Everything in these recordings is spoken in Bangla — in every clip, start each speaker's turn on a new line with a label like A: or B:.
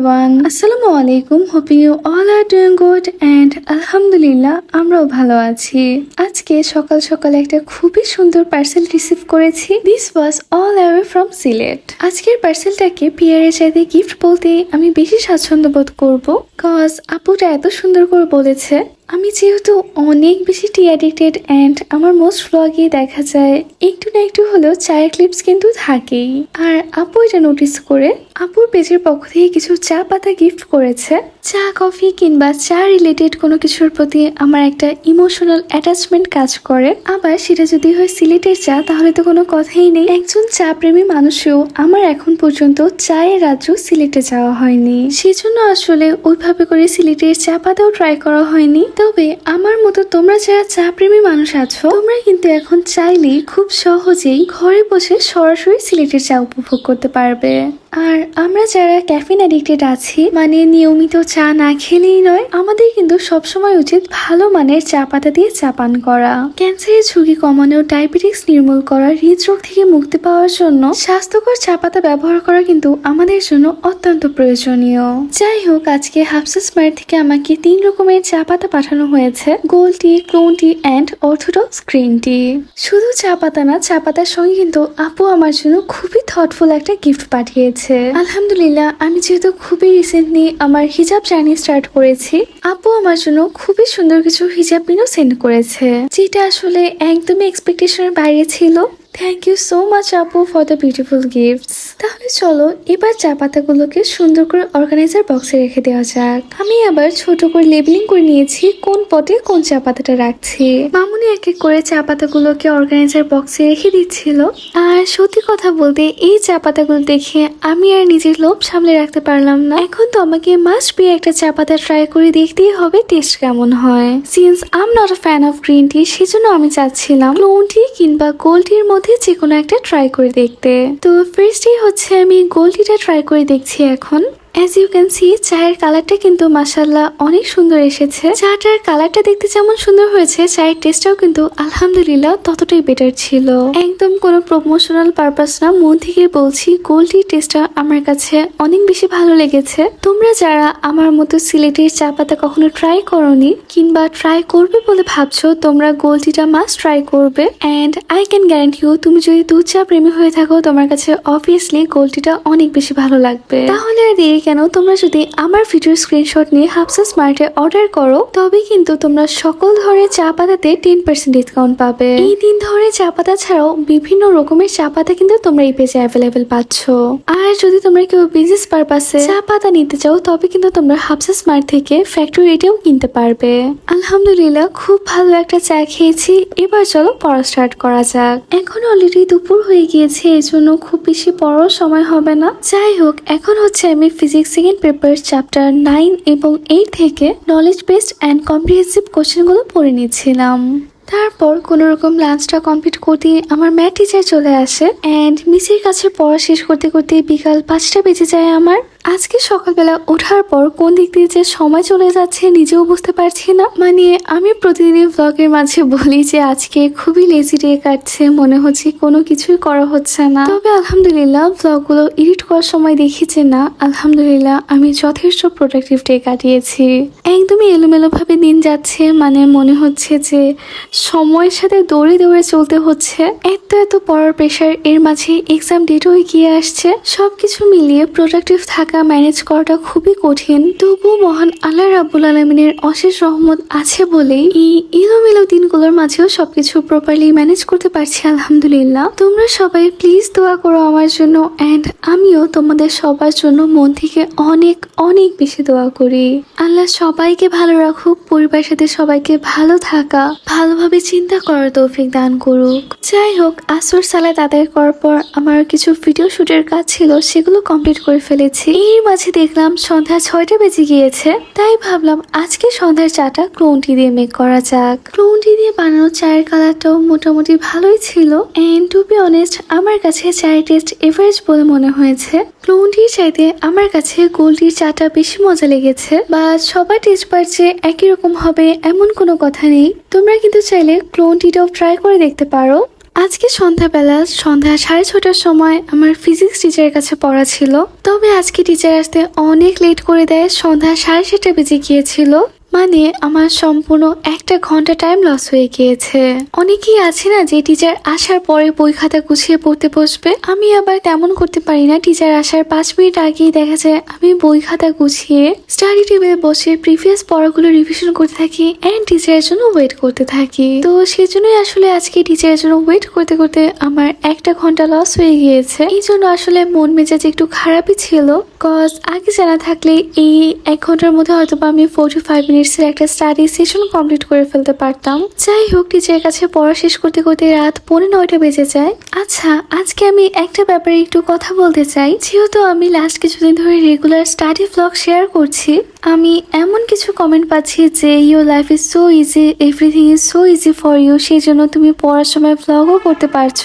A: এভরিওয়ান আসসালামু আলাইকুম hoping you all are doing good and আলহামদুলিল্লাহ আমরাও ভালো আছি। আজকে সকাল সকাল একটা খুবই সুন্দর পার্সেল রিসিভ করেছি। This was all away from Sylhet. আজকের পার্সেলটাকে পিয়ারের সাথে গিফট বলতে আমি বেশি স্বাচ্ছন্দ্য বোধ করব কজ আপুটা এত সুন্দর করে বলেছে। আমি যেহেতু অনেক বেশি টি অ্যাডিক্টেড অ্যান্ড আমার মোস্ট ব্লগে দেখা যায়, একটু না একটু হলেও চায়ের ক্লিপস কিন্তু থাকেই। আর আপু এটা নোটিস করে, আপুর পেজের পক্ষ থেকে কিছু চা পাতা গিফট করেছে। চা কফি কিংবা চা রিলেটেড কোনো কিছুর প্রতি আমার একটা ইমোশনাল অ্যাটাচমেন্ট কাজ করে। আবার সেটা যদি হয় সিলেটের চা, তাহলে তো কোনো কথাই নেই। একজন চা প্রেমী মানুষও আমার এখন পর্যন্ত চায়ের রাজ্য সিলেটে যাওয়া হয়নি। সেজন্য আসলে ওইভাবে করে সিলেটের চা পাতাও ট্রাই করা হয়নি। তবে আমার মতো তোমরা যারা চা প্রেমী মানুষ আছো, তোমরা কিন্তু এখন চাইলেই খুব সহজেই ঘরে বসে সরাসরি সিলেটের চা উপভোগ করতে পারবে। আর আমরা যারা ক্যাফিন অ্যাডিক্টেড আছি মানে নিয়মিত চা না খেলেই নয়, আমাদের কিন্তু সবসময় উচিত ভালো মানের চা পাতা দিয়ে চা পান করা। ক্যান্সারের ঝুঁকি কমানো ডায়াবেটিস নির্মূল করা, হৃদরোগ থেকে মুক্তি পাওয়ার জন্য স্বাস্থ্যকর চা পাতা ব্যবহার করা কিন্তু আমাদের জন্য অত্যন্ত প্রয়োজনীয়। যাই হোক, আজকে হাফসা স্মার্ট থেকে আমাকে তিন রকমের চা পাতা পাঠানো হয়েছে গোল tea clone tea and orthodox green tea শুধু চা পাতা না, চা পাতার সঙ্গে কিন্তু আপু আমার জন্য খুবই থটফুল একটা গিফট পাঠিয়েছে। আলহামদুলিল্লাহ, আমি যেহেতু খুবই রিসেন্টলি আমার হিজাব জার্নি স্টার্ট করেছি, আপু আমার জন্য খুবই সুন্দর কিছু হিজাব পিনও সেন্ড করেছে। যেটা আসলে একদমই এক্সপেকটেশনের বাইরে ছিল। থ্যাংক ইউ সো মাচ আপু ফর দ্য বিউটিফুল গিফটস তাহলে চলো, এবার চা পাতাগুলোকে সুন্দর করে অর্গানাইজার বক্সে রেখে দেওয়া যাক। আমি আবার ছোট করে লেবেলিং করে নিয়েছি কোন পটে কোন চা পাতাটা রাখছি। মামুনি এক এক করে চা পাতাগুলোকে অর্গানাইজার বক্সে রেখে দিচ্ছিল। আর সত্যি কথা বলতে, এই চা পাতাগুলো দেখে আমি আর নিজের লোভ সামলে রাখতে পারলাম না। এখন তো আমাকে মাস্ট বি একটা চা পাতা ট্রাই করে দেখতেই হবে টেস্ট কেমন হয়। Since am not a fan of green tea সেজন্য আমি চাচ্ছিলাম ক্লোন টি কিংবা গোল্ড টির মধ্যে যে কোনো একটা ট্রাই করে দেখতে। তো ফার্স্টেই হচ্ছে আমি গোল্ডিটা ট্রাই করে দেখছি এখন। অ্যাজ ইউ ক্যান সি চায়ের কালারটা কিন্তু মাসাল্লাহ অনেক সুন্দর এসেছে। চাটার কালারটা দেখতে যেমন সুন্দর হয়েছে, চায়ের টেস্টটাও কিন্তু আলহামদুলিল্লাহ ততটাই বেটার ছিল। একদম কোনো প্রমোশনাল পারপাস না, মন থেকে বলছি গোল্ডি টেস্টটা আমার কাছে অনেক বেশি ভালো লেগেছে। তোমরা যারা আমার মতো সিলেটের চা পাতা কখনো ট্রাই করনি, কিংবা ট্রাই করবে বলে ভাবছ, তোমরা গোল্ডিটা মাস্ট ট্রাই করবে। And I can guarantee you তুমি যদি দুধ চা প্রেমী হয়ে থাকো, তোমার কাছে অবভিয়াসলি গোল্ডিটা অনেক বেশি ভালো লাগবে। তাহলে আর কেন তোমরা যদি আমার ভিডিও স্ক্রিনশট নিয়ে হাফসা স্মার্টে অর্ডার করো, তবে কিন্তু তোমরা সকল ধরনের চা পাতাতে টেন পার্সেন্ট ডিসকাউন্ট পাবে। এই তিন ধরনের চা পাতা ছাড়াও বিভিন্ন রকমের চা পাতা কিন্তু তোমরা এই পেজে অ্যাভেলেবেল পাচ্ছ। আর যদি তোমরা কেউ বিজনেস পারপাসে চা পাতা নিতে চাও, তবে কিন্তু তোমরা হাফসা স্মার্ট থেকে ফ্যাক্টরি রেটেও কিনতে পারবে। আলহামদুলিল্লাহ, খুব ভালো একটা চা খেয়েছি। এবার চলো পড়া স্টার্ট করা যাক। এখন অলরেডি দুপুর হয়ে গিয়েছে এই জন্য খুব বেশি পড়ার সময় হবে না। যাই হোক, এখন হচ্ছে আমি physics second paper chapter nine এবং এইট থেকে নলেজ বেসড অ্যান্ড কম্প্রিহেন্সিভ কোশ্চেনগুলো পড়ে নিচ্ছিলাম তারপর কোনো রকম লাঞ্চটা কমপ্লিট করতে আমার ম্যাথ টিচার চলে আসে অ্যান্ড মিসের কাছে পড়া শেষ করতে করতে বিকাল পাঁচটা বেজে যায় আমার। আজকে সকালবেলা ওঠার পর কোন দিক দিয়ে যে সময় চলে যাচ্ছে নিজেও বুঝতে পারছি না। মানে আমি প্রতিদিনই ব্লগের মাঝে বলি যে আজকে খুবই লেজি ডে কাটছে, মনে হচ্ছে কোনো কিছুই করা হচ্ছে না। তবে আলহামদুলিল্লাহ ব্লগগুলো এডিট করার সময় দেখি যে না, আলহামদুলিল্লাহ আমি যথেষ্ট প্রোডাক্টিভ ডে কাটিয়েছি। একদমই এলোমেলোভাবে দিন যাচ্ছে মানে মনে হচ্ছে যে সময়ের সাথে দৌড়ে দৌড়ে চলতে হচ্ছে। এত এত পড়ার প্রেশার এর মাঝে এক্সাম ডেটও এগিয়ে আসছে। সব কিছু মিলিয়ে প্রোডাক্টিভ থাকা ম্যানেজ করাটা খুবই কঠিন। তবুও মহান আল্লাহ রাবুল আলমিনের অশেষ রহমত আছে বলেই এই এলোমেলো দিনগুলোর মাঝেও সবকিছু প্রপারলি ম্যানেজ করতে পারছি, আলহামদুলিল্লাহ। তোমরা সবাই প্লিজ দোয়া করো আমার জন্য অ্যান্ড আমিও তোমাদের সবার জন্য মন থেকে অনেক অনেক বেশি দোয়া করি। আল্লাহ সবাইকে ভালো রাখুক, পরিবারের সাথে সবাইকে ভালো থাকা, ভালোভাবে চিন্তা করার তৌফিক দান করুক। যাই হোক, আসর সালাদ আদায় করার পর আমার কিছু ভিডিও শুটের কাজ ছিল, সেগুলো কমপ্লিট করে ফেলেছি। এর মাঝে দেখলাম সন্ধ্যা ছয়টা বেজে গিয়েছে। তাই ভাবলাম আজকে সন্ধ্যার চাটা ক্লোনটি দিয়ে মেক করা যাক। ক্লোনটি দিয়ে বানানো চায়ের কালারটাও মোটামুটি ভালোই ছিল। এন্ড টু বি অনেস্ট আমার কাছে চায়ের টেস্ট এভারেজ বলে মনে হয়েছে। ক্লোনটির চাইতে আমার কাছে গোল্ডির চাটা বেশি মজা লেগেছে। বা সবার টেস্ট পারছে একই রকম হবে এমন কোনো কথা নেই। তোমরা কিন্তু চাইলে ক্লোন টিটাও ট্রাই করে দেখতে পারো। আজকে সন্ধ্যাবেলা সন্ধ্যা সাড়ে ছটার সময় আমার ফিজিক্স টিচারের কাছে পড়া ছিল। তবে আজকে টিচার আসতে অনেক লেট করে দেয়। সন্ধ্যা সাড়ে সাতটা বেজে গিয়েছিল। মানে আমার সম্পূর্ণ একটা ঘণ্টা টাইম লস হয়ে গিয়েছে। অনেকেই আছে না যে টিচার আসার পরে বই খাতা গুছিয়ে পড়তে বসবে। আমি আবার তেমন করতে পারি না। টিচার আসার পাঁচ মিনিট আগেই দেখা যায় আমি বই খাতা গুছিয়ে স্টাডি টেবিলে বসে প্রিভিয়াস পড়াগুলো রিভিশন করতে থাকি অ্যান্ড টিচারের জন্য ওয়েট করতে থাকি। তো সেজন্যই আসলে আজকে টিচারের জন্য ওয়েট করতে করতে আমার একটা ঘণ্টা লস হয়ে গিয়েছে। এই জন্য আসলে মন মেজাজ একটু খারাপই ছিল। কজ আগে জানা থাকলে এই এক ঘণ্টার মধ্যে হয়তো আমি ফোর্টি ফাইভ মিনিটসের একটা স্টাডি সেশন কমপ্লিট করে ফেলতে পারতাম। যাই হোক টিচারের কাছে পড়া শেষ করতে করতে রাত পৌনে নয়টা বেজে যায়। আচ্ছা আজকে আমি একটা ব্যাপারে একটু কথা বলতে চাই। যেহেতু আমি লাস্ট কিছুদিন ধরে রেগুলার স্টাডি ব্লগ শেয়ার করছি, আমি এমন কিছু কমেন্ট পাচ্ছি যে your life is so easy everything is so easy for you সেই জন্য তুমি পড়ার সময় ব্লগও করতে পারছ।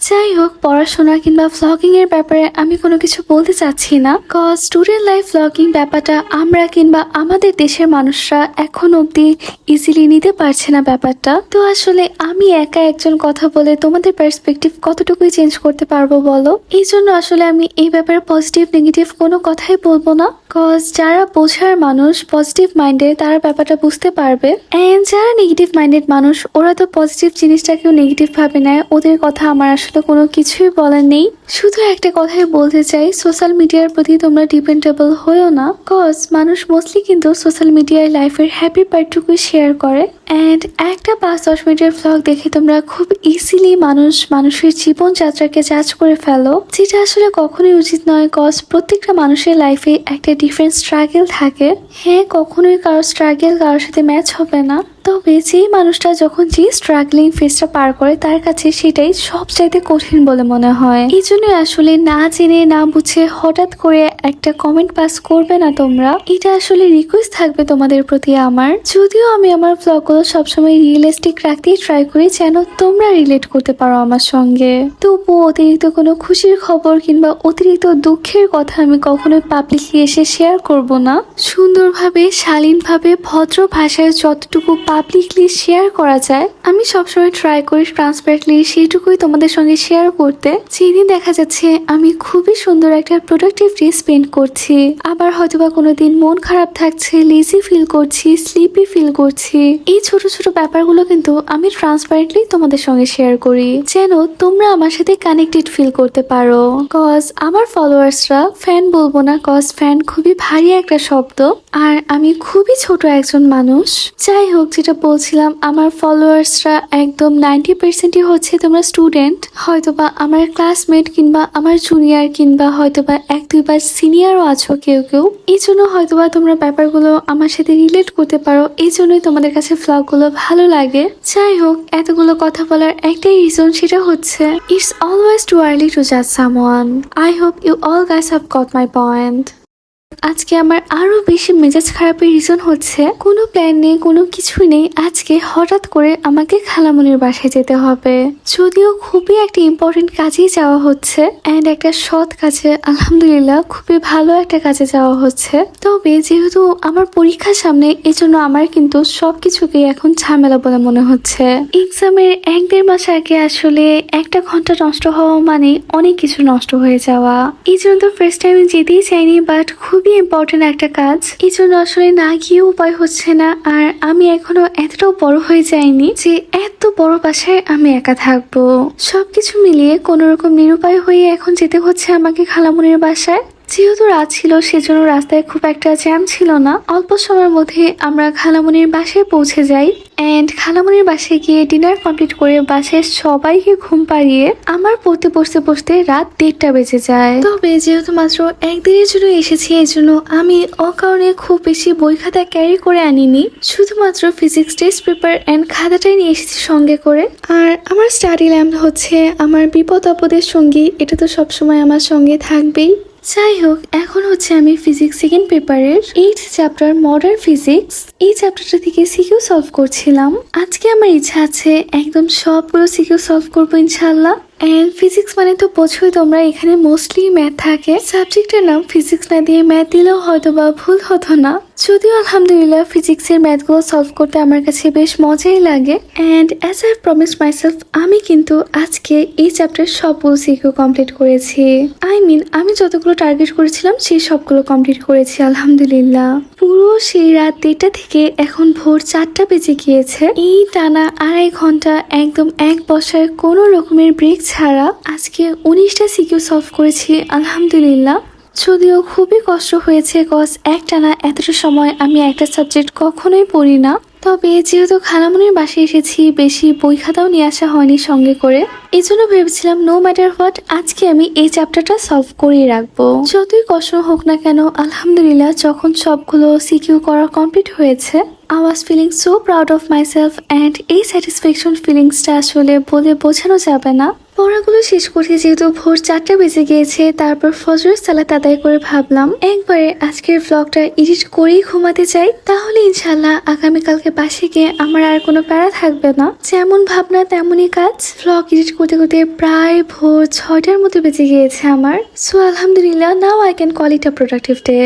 A: যাই হোক, পড়াশোনা কিংবা ভ্লগিং এর ব্যাপারে আমি কোনো কিছু বলতে চাচ্ছি না। কজ স্টুডেন্ট লাইফ ভ্লগিং ব্যাপারটা আমরা কিংবা আমাদের দেশের মানুষরা এখন অবধি ইজিলি নিতে পারছে না ব্যাপারটা। তো আসলে আমি একা একজন কথা বলে তোমাদের পার্সপেক্টিভ কতটুকুই চেঞ্জ করতে পারব বলো? এই জন্য আসলে আমি এই ব্যাপারে পজিটিভ নেগেটিভ কোনো কথাই বলব না। কজ যারা বোঝার মানুষ পজিটিভ মাইন্ডের তারা ব্যাপারটা বুঝতে পারবে। অ্যান্ড যারা নেগেটিভ মাইন্ডেড মানুষ, ওরা তো পজিটিভ জিনিসটাকেও নেগেটিভ ভাবে নেয়। ওদের কথা আমার আসলে কোনো কিছুই বলার নেই। শুধু একটা কথাই বলতে চাই সোশ্যাল মিডিয়ার প্রতি তোমরা ডিপেন্ডেবল হয়েও না। কজ মানুষ মোস্টলি কিন্তু সোশ্যাল মিডিয়ায় লাইফের হ্যাপি পার্টটুকুই শেয়ার করে। অ্যান্ড একটা পাঁচ, দশ মিনিটের ফ্লগ দেখে তোমরা খুব ইজিলি মানুষ, মানুষের জীবনযাত্রাকে জাজ করে ফেলো, যেটা আসলে কখনোই উচিত নয় কজ প্রত্যেকটা মানুষের লাইফে একটা ডিফারেন্ট স্ট্রাগেল থাকে। হ্যাঁ কখনোই কারোর স্ট্রাগেল কারোর সাথে ম্যাচ হবে না। তবে যেই মানুষটা যখন যে স্ট্রাগলিং ফেসটা পার করে, তার কাছে সেটাই সবচাইতে কঠিন বলে মনে হয়। এই জন্য আসলে না জেনে, না বুঝে হঠাৎ করে একটা কমেন্ট পাস করবে না তোমরা। এটা আসলে রিকোয়েস্ট থাকবে তোমাদের প্রতি আমার। যদিও আমি আমার ব্লগগুলো সবসময় রিয়েলিস্টিক রাখতেই ট্রাই করি, যেন তোমরা রিলেট করতে পারো আমার সঙ্গে। তবুও অতিরিক্ত কোনো খুশির খবর কিংবা অতিরিক্ত দুঃখের কথা আমি কখনোই পাবলিকলি এসে শেয়ার করব না। সুন্দরভাবে, শালীনভাবে, ভদ্র ভাষায় যতটুকু পাবলিকলি শেয়ার করা যায়, আমি সবসময় ট্রাই করি ট্রান্সপারেন্টলি সেইটুকুই তোমাদের সঙ্গে শেয়ার করতে। যেদিন দেখা যাচ্ছে আমি খুবই সুন্দর একটা প্রোডাক্টিভ ডে স্পেন্ড করছি। আবার হয়তোবা কোনোদিন মন খারাপ থাকছে লেজি ফিল করছি স্লিপি ফিল করছি। এই ছোট ছোট ব্যাপারগুলো কিন্তু আমি ট্রান্সপারেন্টলি তোমাদের সঙ্গে শেয়ার করি। যেন তোমরা আমার সাথে কানেক্টেড ফিল করতে পারো। কজ আমার ফলোয়ার্সরা ফ্যান বলব না কজ ফ্যান খুবই ভারী একটা শব্দ। আর আমি খুবই ছোট একজন মানুষ। যাই হোক যেটা বলছিলাম, আমার ফলোয়ার্সরা একদম নাইনটি পার্সেন্টই হচ্ছে তোমরা স্টুডেন্ট হয়তোবা আমার ক্লাসমেট কিংবা আমার জুনিয়র কিংবা হয়তোবা এক দুইবার সিনিয়রও আছো কেউ কেউ। এই জন্য হয়তোবা তোমরা ব্যাপারগুলো আমার সাথে রিলেট করতে পারো, এই জন্যই তোমাদের কাছে ভ্লগগুলো ভালো লাগে। যাই হোক, এতগুলো কথা বলার একটাই রিজন সেটা হচ্ছে it's always too early to জাজ someone I hope you all guys have got my point আজকে আমার আরও বেশি মেজাজ খারাপের রিজন হচ্ছে, কোনো প্ল্যান নেই, কোনো কিছু নেই, আজকে হঠাৎ করে আমাকে খালামনির বাসায় যেতে হবে। যদিও খুবই একটা ইম্পর্টেন্ট কাজেই যাওয়া হচ্ছে অ্যান্ড একটা সৎ কাজে, আলহামদুলিল্লাহ, খুবই ভালো একটা কাজে যাওয়া হচ্ছে। তবে যেহেতু আমার পরীক্ষার সামনে, এজন্য আমার কিন্তু সবকিছুকেই এখন ঝামেলা বলে মনে হচ্ছে। এক্সামের এক দেড় মাস আগে আসলে একটা ঘণ্টা নষ্ট হওয়া মানে অনেক কিছু নষ্ট হয়ে যাওয়া। এই জন্য তো ফার্স্ট টাইম যেতেই চাইনি বাট খুবই ইম্পর্টেন্ট একটা কাজ। এই জন্য আসলে না গিয়ে উপায় হচ্ছে না। আর আমি এখনও এতটাও বড় হয়ে যাইনি যে এত বড় বাসায় আমি একা থাকব। সবকিছু মিলিয়ে কোনো রকম নিরুপায় হয়ে এখন যেতে হচ্ছে আমাকে খালামুনির বাসায়। যেহেতু রাত ছিল, সেজন্য রাস্তায় খুব একটা জ্যাম ছিল না। অল্প সময়ের মধ্যে আমরা খালামুনির বাসায় পৌঁছে যাই। অ্যান্ড খালামুনির বাসায় গিয়ে ডিনার কমপ্লিট করে বাসায় সবাইকে ঘুম পাড়িয়ে আমার পড়তে বসতে বসতে রাত দেড়টা বেজে যায়। তবে যেহেতু মাত্র একদিনের জন্য এসেছি এই জন্য আমি অকারণে খুব বেশি বই খাতা ক্যারি করে আনিনি। শুধুমাত্র ফিজিক্স টেস্ট পেপার অ্যান্ড খাতাটাই নিয়ে এসেছি সঙ্গে করে। আর আমার স্টাডি ল্যাম্প হচ্ছে, আমার বিপদ আপদের সঙ্গী, এটা তো সবসময় আমার সঙ্গে থাকবেই। যাই হোক এখন হচ্ছে আমি ফিজিক্স সেকেন্ড পেপারের এইট চ্যাপ্টার মডার্ন ফিজিক্স এই চ্যাপ্টারটা থেকে সিকিউ সলভ করছিলাম। আজকে আমার ইচ্ছা আছে একদম সবগুলো সিকিউ সলভ করব ইনশাল্লাহ অ্যান্ড ফিজিক্স মানে তো বোঝোই তোমরা, এখানে মোস্টলি ম্যাথ থাকে। সাবজেক্টের নাম ফিজিক্স না দিয়ে ম্যাথ দিলেও হয়তো বা ভুল হতো না। যদিও আলহামদুলিল্লাহ ফিজিক্সের ম্যাথগুলো সলভ করতে আমার কাছে বেশ মজাই লাগে। And as I promise myself আমি কিন্তু আজকে এই চ্যাপ্টার সবগুলো সিকিউ কমপ্লিট করেছি। আই মিন আমি যতগুলো টার্গেট করেছিলাম, সেই সবগুলো কমপ্লিট করেছি, আলহামদুলিল্লাহ। পুরো সেই রাত দেড়টা থেকে এখন ভোর চারটা বেজে গিয়েছে। এই টানা আড়াই ঘণ্টা একদম এক বসায় কোনো রকমের ব্রেক ছাড়া আজকে উনিশটা সিকিউ সলভ করেছি, আলহামদুলিল্লাহ। যদিও খুবই কষ্ট হয়েছে কজ একটানা এতটা সময় আমি একটা সাবজেক্ট কখনোই পড়ি না। তবে যেহেতু খানামনের বাসে এসেছি, বেশি বই খাতাও নিয়ে আসা হয়নি সঙ্গে করে। এই জন্য ভেবেছিলাম নো ম্যাটার হোয়াট আজকে আমি এই চ্যাপ্টারটা সলভ করেই রাখব। যতই কষ্ট হোক না কেন, আলহামদুলিল্লাহ, যখন সবগুলো সিকিউ করা কমপ্লিট হয়েছে I was feeling so proud of myself and এই স্যাটিসফ্যাকশন ফিলিংসটা আসলে বলে বোঝানো যাবে না। পড়াগুলো শেষ করতে যেহেতু ভোর চারটা বেজে গিয়েছে, তারপর ফজরের সালাত আদায় করে ভাবলাম, একবারে আজকের ব্লগটা এডিট করেই ঘুমাতে চাই। তাহলে ইনশাল্লাহ আগামীকালকে বাসে গিয়ে আমার আর কোনো প্যারা থাকবে না। যেমন ভাবনা, তেমনই কাজ। ব্লগ এডিট করতে করতে প্রায় ভোর ছয়টার মতো বেজে গিয়েছে আমার। সো আলহামদুলিল্লাহ now I can call productive day